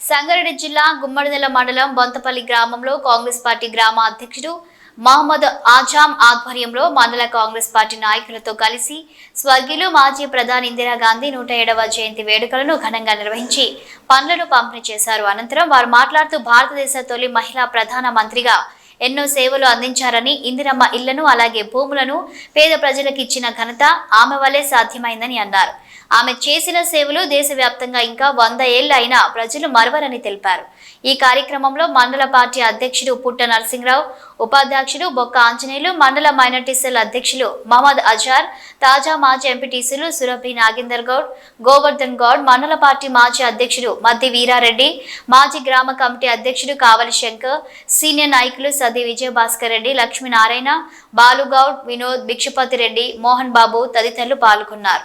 సంగారెడ్డి జిల్లా గుమ్మడిదెల మండలం బొంతపల్లి గ్రామంలో కాంగ్రెస్ పార్టీ గ్రామ అధ్యక్షుడు మహమ్మద్ ఆజాం ఆధ్వర్యంలో మండల కాంగ్రెస్ పార్టీ నాయకులతో కలిసి స్వర్గీయులు మాజీ ప్రధాని ఇందిరాగాంధీ నూట ఏడవ జయంతి వేడుకలను ఘనంగా నిర్వహించి పనులను పంపిణీ చేశారు. అనంతరం వారు మాట్లాడుతూ భారతదేశ తొలి మహిళా ప్రధాన మంత్రిగా ఎన్నో సేవలు అందించారని ఇందిరమ్మ ఇళ్ళను అలాగే భూములను పేద ప్రజలకు ఇచ్చిన ఘనత ఆమె వల్లే సాధ్యమైందని అన్నారు. ఆమె చేసిన సేవలు దేశవ్యాప్తంగా ఇంకా వంద ఏళ్ళు అయినా ప్రజలు మరవరని తెలిపారు. ఈ కార్యక్రమంలో మండల పార్టీ అధ్యక్షుడు పుట్ట నరసింహరావు ఉపాధ్యక్షుడు బొక్క ఆంజనేయులు మండల మైనార్టీ సెల్ అధ్యక్షులు మహమ్మద్ అజార్ తాజా మాజీ ఎంపీటీసీలు సురభి నాగేందర్ గౌడ్ గోవర్ధన్ గౌడ్ మండల పార్టీ మాజీ అధ్యక్షుడు మద్ది వీరారెడ్డి మాజీ గ్రామ కమిటీ అధ్యక్షుడు కావలి శంకర్ సీనియర్ నాయకులు సది విజయభాస్కర్ రెడ్డి లక్ష్మీనారాయణ బాలుగౌడ్ వినోద్ భిక్షపతి రెడ్డి మోహన్ బాబు తదితరులు పాల్గొన్నారు.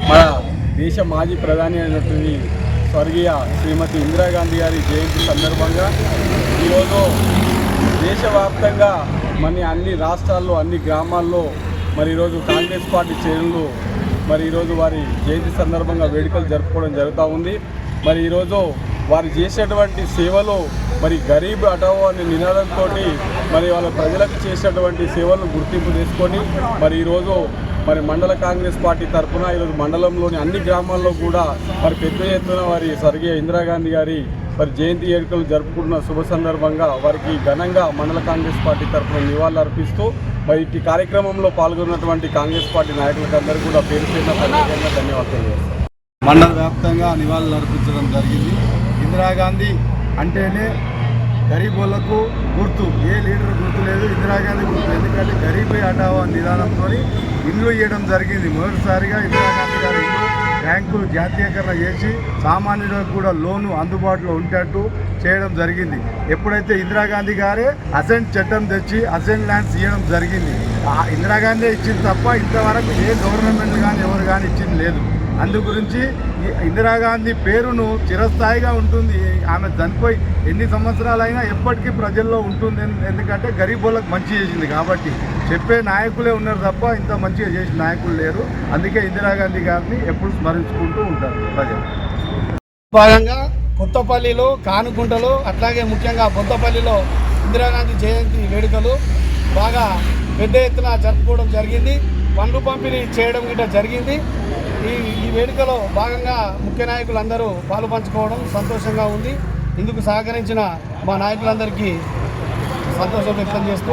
మన దేశ మాజీ ప్రధాని అయినటువంటి స్వర్గీయ శ్రీమతి ఇందిరాగాంధీ గారి జయంతి సందర్భంగా ఈరోజు దేశవ్యాప్తంగా మరి అన్ని రాష్ట్రాల్లో అన్ని గ్రామాల్లో మరి ఈరోజు కాంగ్రెస్ పార్టీ చైర్లు మరి ఈరోజు వారి జయంతి సందర్భంగా వేడుకలు జరుపుకోవడం జరుగుతూ ఉంది. మరి ఈరోజు వారు చేసేటువంటి సేవలు మరి గరీబ్ అటవో అనే నినాదంతో మరి వాళ్ళ ప్రజలకు చేసేటువంటి సేవలను గుర్తింపు తీసుకొని మరి ఈరోజు మరి మండల కాంగ్రెస్ పార్టీ తరఫున ఈరోజు మండలంలోని అన్ని గ్రామాల్లో కూడా మరి పెద్ద ఎత్తున వారి స్వర్గీయ ఇందిరాగాంధీ గారి మరి జయంతి వేడుకలు జరుపుకుంటున్న శుభ సందర్భంగా వారికి ఘనంగా మండల కాంగ్రెస్ పార్టీ తరఫున నివాళులర్పిస్తూ మరి ఇట్టి కార్యక్రమంలో పాల్గొన్నటువంటి కాంగ్రెస్ పార్టీ నాయకులకు అందరూ కూడా పేరు చేసిన ప్రత్యేకంగా ధన్యవాదాలు మండల వ్యాప్తంగా నివాళులు అర్పించడం జరిగింది ఇందిరాగాంధీ అంటేనే గరీబులకు గుర్తు. ఏ లీడర్ గుర్తు లేదు ఇందిరాగాంధీ గుర్తు. ఎందుకంటే గరీబీ హటావా నిదానంతో ఇల్లు ఇవ్వడం జరిగింది. మొదటిసారిగా ఇందిరాగాంధీ బ్యాంకులు జాతీయకరణ చేసి సామాన్యులకు కూడా లోను అందుబాటులో ఉండేట్టు చేయడం జరిగింది. ఎప్పుడైతే ఇందిరాగాంధీ గారే అసెంట్ చట్టం తెచ్చి అసెంట్ ల్యాండ్స్ ఇవ్వడం జరిగింది. ఆ ఇందిరాగాంధీ ఇచ్చింది తప్ప ఇంతవరకు ఏ గవర్నమెంట్ కానీ ఎవరు కానీ ఇచ్చింది లేదు. అందు గురించి ఇందిరాగాంధీ పేరును చిరస్థాయిగా ఉంటుంది. ఆమె చనిపోయి ఎన్ని సంవత్సరాలైనా ఎప్పటికీ ప్రజల్లో ఉంటుంది. ఎందుకంటే గరీబులకు మంచి చేసింది కాబట్టి చెప్పే నాయకులే ఉన్నారు తప్ప ఇంత మంచిగా చేసిన నాయకులు లేరు. అందుకే ఇందిరాగాంధీ గారిని ఎప్పుడు స్మరించుకుంటూ ఉంటారు ప్రజలు. భాగంగా కొత్తపల్లిలో కానుకుంటలో అట్లాగే ముఖ్యంగా బొంతపల్లిలో ఇందిరాగాంధీ జయంతి వేడుకలు బాగా పెద్ద ఎత్తున జరుపుకోవడం జరిగింది. పండ్లు పంపిణీ చేయడం గిట్ట జరిగింది. ఈ ఈ వేడుకలో భాగంగా ముఖ్య నాయకులు అందరూ పాలు పంచుకోవడం సంతోషంగా ఉంది. ఇందుకు సహకరించిన మా నాయకులందరికీ సంతోషం వ్యక్తం చేస్తూ